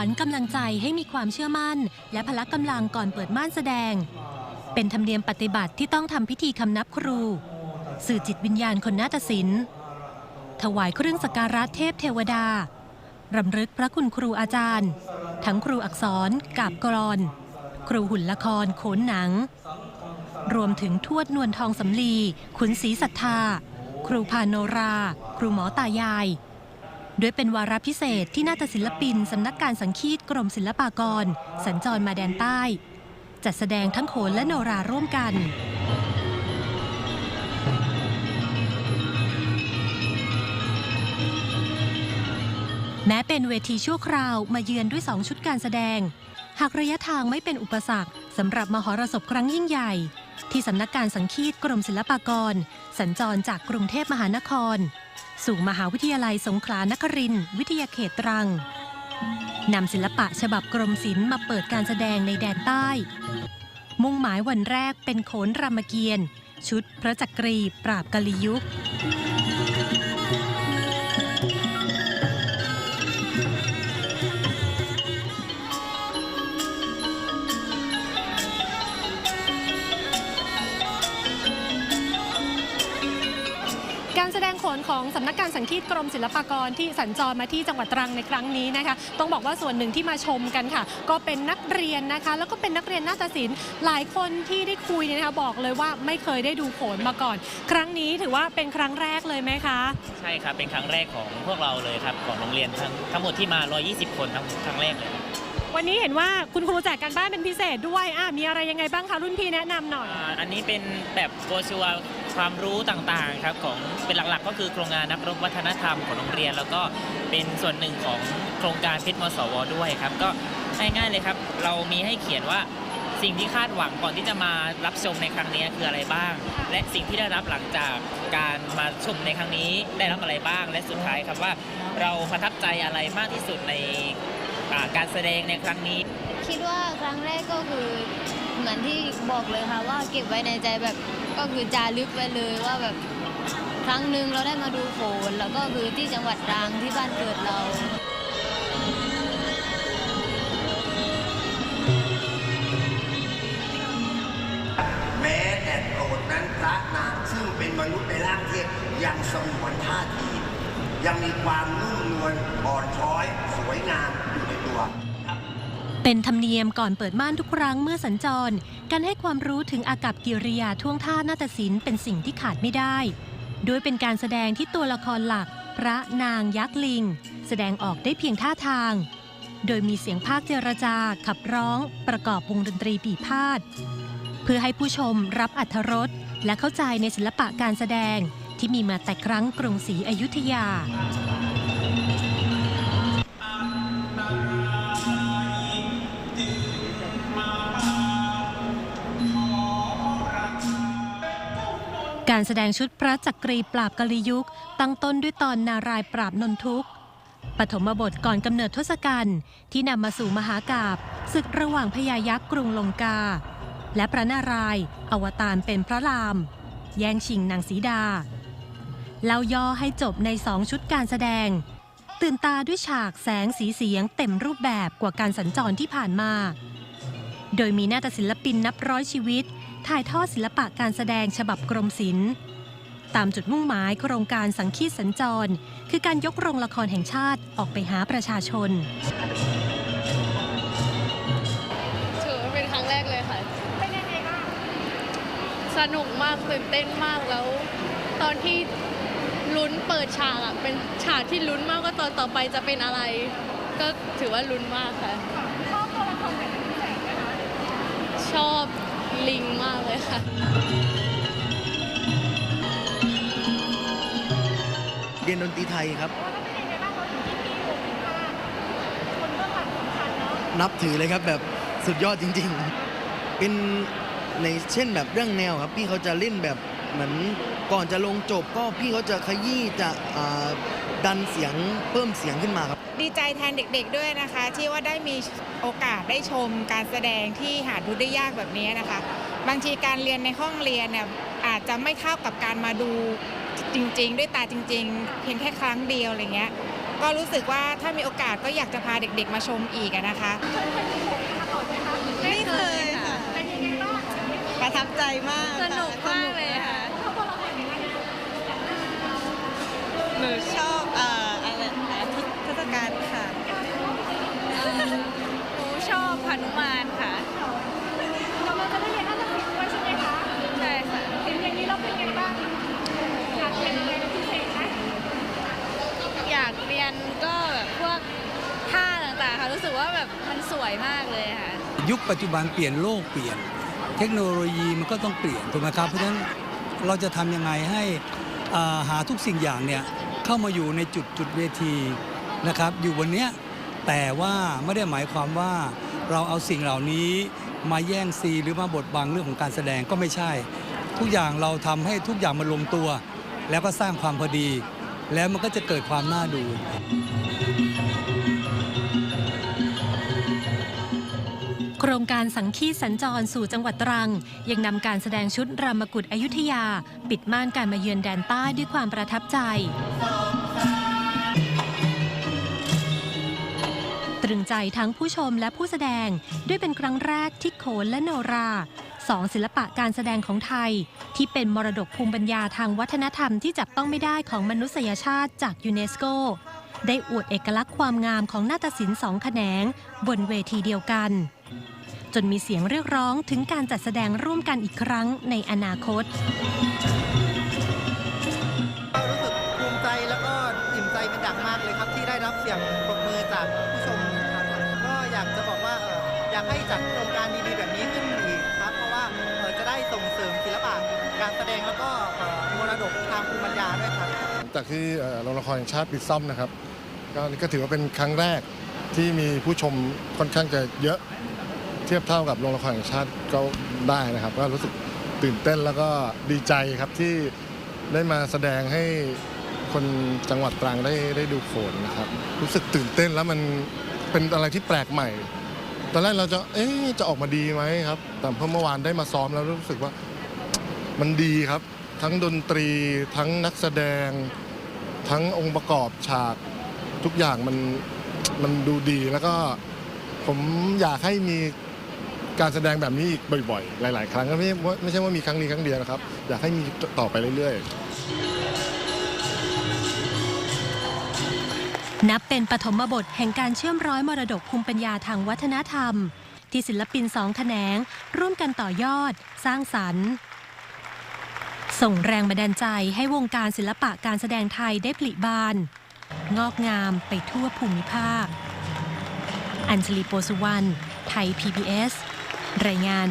วัญกำลังใจให้มีความเชื่อมั่น และพละกำลังก่อนเปิดม่านแสดง เป็นธรรมเนียมปฏิบัติที่ต้องทำพิธีคำนับครู สื่อจิตวิญญาณคนนาฏศิลป์ ถวายเครื่องสักการะเทพเทวดารำลึกพระคุณครูอาจารย์ ทั้งครูอักษรกาบกรอน ครูหุ่นละครโขนหนัง รวมถึงทวดนวลทองสำลี ขุนศรีศรัทธา ครูพานโนรา ครูหมอตายาย ด้วยเป็นวาระพิเศษที่นาฏศิลปินสำนักการสังคีตกรมศิลปากร สัญจรมาแดนใต้ จัดแสดงทั้งโขนและโนราร่วมกันแม้เป็นเวทีชั่วคราวมาเยือนด้วย 2 ชุดการแสดง หากระยะทางไม่เป็นอุปสรรคสำหรับมหรสพครั้งยิ่งใหญ่ ที่สำนักการสังคีตกรมศิลปากร สัญจรจากกรุงเทพมหานคร สู่มหาวิทยาลัยสงขลานครินทร์วิทยาเขตตรังนำศิลปะฉบับกรมศิลป์มาเปิดการแสดงในแดนใต้ มุ่งหมายวันแรกเป็นโขนรามเกียรติ์ชุดพระจักรีปราบกลิยุค การแสดงโขนของสำนักการสังคีตกรมศิลปากรที่สัญจรมาที่จังหวัดตรังในครั้งนี้นะคะ ต้องบอกว่าส่วนหนึ่งที่มาชมกันค่ะ ก็เป็นนักเรียนนะคะ แล้วก็เป็นนักเรียนนาฏศิลป์หลายคนที่ได้คุยเนี่ยนะคะบอกเลยว่าไม่เคยได้ดูโขนมาก่อน ครั้งนี้ถือว่าเป็นครั้งแรกเลยไหมคะ ใช่ครับ เป็นครั้งแรกของพวกเราเลยครับ ของโรงเรียนทั้งทั้งหมดที่มา 120 คนทั้งครั้งแรกเลย วันนี้เห็นว่าคุณครูแจกการบ้านเป็นพิเศษด้วยอะมีอะไรยังไงบ้างคะรุ่นพี่แนะนำหน่อย อ่าอันนี้เป็นแบบโบชัวร์ความรู้ต่างๆครับของเป็นหลักๆ ก็คือโครงงานนักรบวัฒนธรรมของโรงเรียน แล้วก็เป็นส่วนหนึ่งของโครงการเพชรมสวด้วยครับ ก็ง่ายๆเลยครับ เรามีให้เขียนว่าสิ่งที่คาดหวังก่อนที่จะมารับชมในครั้งนี้คืออะไรบ้าง และสิ่งที่ได้รับหลังจากการมาชมในครั้งนี้ได้รับอะไรบ้าง และสุดท้ายครับว่าเราประทับใจอะไรมากที่สุดใน อ่าการแสดงในครั้งนี้ คิดว่าครั้งแรกก็คือเหมือนที่บอกเลยค่ะว่าเก็บไว้ในใจแบบก็คือจารึกไว้เลยว่าแบบครั้งหนึ่งเราได้มาดูโขนแล้วก็คือที่จังหวัดตรังที่บ้านเกิดเรา แม้แต่โกรธนั้นพระนางซึ่งเป็นมนุษย์ในร่างเทพยังสงวนท่าที ยังมีความนุ่มนวลอ่อนช้อย สวยงามอยู่ในตัวเป็นธรรมเนียมก่อนเปิดม่านทุกครั้งเมื่อสัญจร การให้ความรู้ถึงอากับกิริยาท่วงท่านาฏศิลป์เป็นสิ่งที่ขาดไม่ได้โดยเป็นการแสดงที่ตัวละครหลัก พระนางยักษ์ลิง แสดงออกได้เพียงท่าทาง โดยมีเสียงภาคเจรจา ขับร้อง ประกอบวงดนตรีปีพาด เพื่อให้ผู้ชมรับอัธรสและเข้าใจในศิลปะการแสดง ที่มีมาแต่ครั้งกรุงศรีอยุธยา การแสดงชุดพระจักรีปราบกลิยุคตั้งต้นด้วยตอนนารายปราบนนทุกข์ปฐมบทก่อนกำเนิดทศกัณฐ์ที่นำมาสู่มหากาบศึกระหว่างพญายักษ์กรุงลงกา และพระนารายณ์อวตารเป็นพระราม แย่งชิงนางสีดา เล่าย่อให้จบในสองชุดการแสดง ตื่นตาด้วยฉากแสงสีเสียงเต็มรูปแบบกว่าการสัญจรที่ผ่านมา โดยมีนาฏศิลปินนับร้อยชีวิต ถ่ายทอดศิลปะการแสดงฉบับกรมศิลป์ตามจุดมุ่งหมายโครงการสังคีตสัญจร คือการยกโรงละครแห่งชาติออกไปหาประชาชนถือว่าเป็นครั้งแรกเลยค่ะ เป็นยังไงบ้าง สนุกมากตื่นเต้นมากแล้ว ตอนที่ ลุ้นเปิดฉากอะเป็นฉากที่ลุ้นมากว่าตอนต่อไปจะเป็นอะไร ก็ถือว่าลุ้นมากค่ะ ชอบตัวละครไหนเป็นพิเศษไหมคะชอบลิงมากเลยค่ะ เรียนดนตรีไทยครับนับถือเลยครับแบบสุดยอดจริง ๆ เป็นในเช่นแบบเรื่องแนวครับ พี่เขาจะเล่นแบบ เหมือนก่อนจะลงจบก็พี่เขาจะขยี้จะอ่าดันเสียงเพิ่มเสียงขึ้นมาครับ ดีใจแทนเด็กๆด้วยนะคะ ที่ว่าได้มีโอกาสได้ชมการแสดงที่หาดูได้ยากแบบนี้นะคะ บางทีการเรียนในห้องเรียนเนี่ยอาจจะไม่เท่ากับการมาดูจริง ๆ ด้วยตาจริง ๆ เพียงแค่ครั้งเดียวอะไรเงี้ยก็รู้สึกว่าถ้ามีโอกาสก็อยากจะพาเด็กๆมาชมอีกอะนะคะไม่เคยค่ะประทับใจมากสนุกมากเลยค่ะ หนูชอบเอ่ออะไรนะเทศกาลค่ะ หนูชอบพนุมานค่ะ เราจะได้เรียนนาฏศิลป์ด้วยใช่ไหมคะใช่ค่ะเห็นอย่างนี้เราเป็นไงบ้างอยากเรียนอะไรเป็นพิเศษไหมอยากเรียนก็แบบพวกท่าต่างๆค่ะ รู้สึกว่าแบบมันสวยมากเลยค่ะ ยุคปัจจุบันเปลี่ยนโลกเปลี่ยน เทคโนโลยีมันก็ต้องเปลี่ยนถูกไหมครับ เพราะฉะนั้นเราจะทำยังไงให้อ่าหาทุกสิ่งอย่างเนี่ยเข้ามาอยู่ในจุดจุดเวทีนะครับ อยู่บนเนี้ย แต่ว่าไม่ได้หมายความว่าเราเอาสิ่งเหล่านี้มาแย่งซีหรือมาบดบังเรื่องของการแสดงก็ไม่ใช่ ทุกอย่างเราทำให้ทุกอย่างมันลงตัว แล้วก็สร้างความพอดี แล้วมันก็จะเกิดความน่าดูโครงการสังคีสัญจรสู่จังหวัดตรัง ยังนำการแสดงชุดรามกุฎอยุธยา ปิดม่านการมาเยือนแดนใต้ด้วยความประทับใจ รึงใจทั้งผู้ชมและผู้แสดง ด้วยเป็นครั้งแรกที่โขนและโนราสองศิลปะการแสดงของไทย ที่เป็นมรดกภูมิปัญญาทางวัฒนธรรมที่จับต้องไม่ได้ของมนุษยชาติจากยูเนสโก ได้อวดเอกลักษณ์ความงามของนาฏศิลป์สองแขนง บนเวทีเดียวกัน จนมีเสียงเรียกร้องถึงการจัดแสดงร่วมกันอีกครั้งในอนาคตากให้จัดโครงการดีๆแบบนี้ขึ้นอีกครับ เพราะว่าเอ่อจะได้ส่งเสริมศิลปะการแสดงแล้วก็เอ่อมรดกทางภูมิปัญญาด้วยครับ จากที่เอ่อโรงละครแห่งชาติปิดซ่อมนะครับก็ก็ถือว่าเป็นครั้งแรกที่มีผู้ชมค่อนข้างจะเยอะเทียบเท่ากับโรงละครแห่งชาติก็ได้นะครับก็รู้สึกตื่นเต้นแล้วก็ดีใจครับที่ได้มาแสดงให้คนจังหวัดตรังได้ได้ดูโขนนะครับ รู้สึกตื่นเต้นแล้วมันเป็นอะไรที่แปลกใหม่ ตอนแรกเราจะเอ๊ะจะออกมาดีไหมครับ แต่เพิ่เมื่อวานได้มาซ้อมแล้วรู้สึกว่ามันดีครับ ทั้งดนตรีทั้งนักแสดง ทั้งองค์ประกอบฉากทุกอย่างมันมันดูดีแล้วก็ผมอยากให้มีการแสดงแบบนี้อีกบ่อยๆ หลาย ๆ ครั้งไม่ไม่ใช่ว่ามีครั้งนี้ครั้งเดียวนะครับ อยากให้มีต่อไปเรื่อย ๆ นับเป็นปฐมบทแห่งการเชื่อมร้อยมรดกภูมิปัญญาทางวัฒนธรรม ที่ศิลปินสองแขนง ร่วมกันต่อยอด สร้างสรรค์ ส่งแรงบันดาลใจให้วงการศิลปะการแสดงไทยได้ผลิบาน งอกงามไปทั่วภูมิภาค อัญชลีโปสุวรรณไทย PBS รายงาน